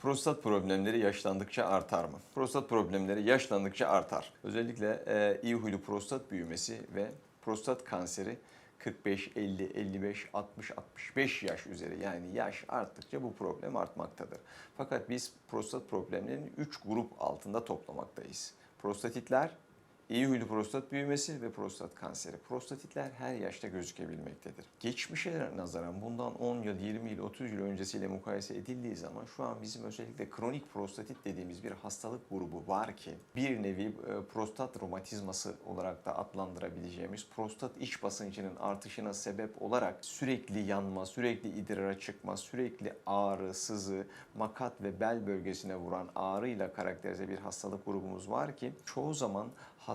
Prostat problemleri yaşlandıkça artar mı? Prostat problemleri yaşlandıkça artar. Özellikle e, iyi huylu prostat büyümesi ve prostat kanseri 45, 50, 55, 60, 65 yaş üzeri yani yaş arttıkça bu problem artmaktadır. Fakat biz prostat problemlerini 3 grup altında toplamaktayız. Prostatitler, İyi huylu prostat büyümesi ve prostat kanseri. Prostatitler her yaşta gözükebilmektedir. Geçmişe nazaran bundan 10 yıl, 20 yıl, 30 yıl öncesiyle mukayese edildiği zaman şu an bizim özellikle kronik prostatit dediğimiz bir hastalık grubu var ki bir nevi e, prostat romatizması olarak da adlandırabileceğimiz prostat iç basıncının artışına sebep olarak sürekli yanma, sürekli idrara çıkma, sürekli ağrı, sızı, makat ve bel bölgesine vuran ağrıyla karakterize bir hastalık grubumuz var ki çoğu zaman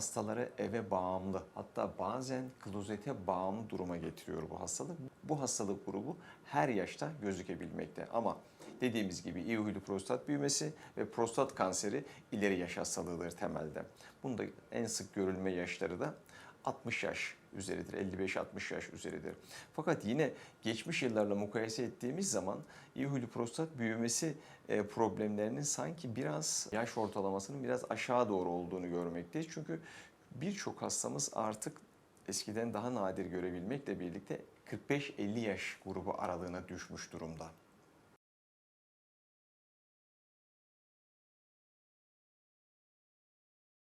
hastaları eve bağımlı hatta bazen klozete bağımlı duruma getiriyor bu hastalık. Bu hastalık grubu her yaşta gözükebilmekte ama dediğimiz gibi iyi huylu prostat büyümesi ve prostat kanseri ileri yaş hastalığıdır temelde. Bunda en sık görülme yaşları da 60 yaş üzeridir, 55-60 yaş üzeridir. Fakat yine geçmiş yıllarla mukayese ettiğimiz zaman iyi huylu prostat büyümesi e, problemlerinin sanki biraz yaş ortalamasının biraz aşağı doğru olduğunu görmekteyiz. Çünkü birçok hastamız artık eskiden daha nadir görebilmekle birlikte 45-50 yaş grubu aralığına düşmüş durumda.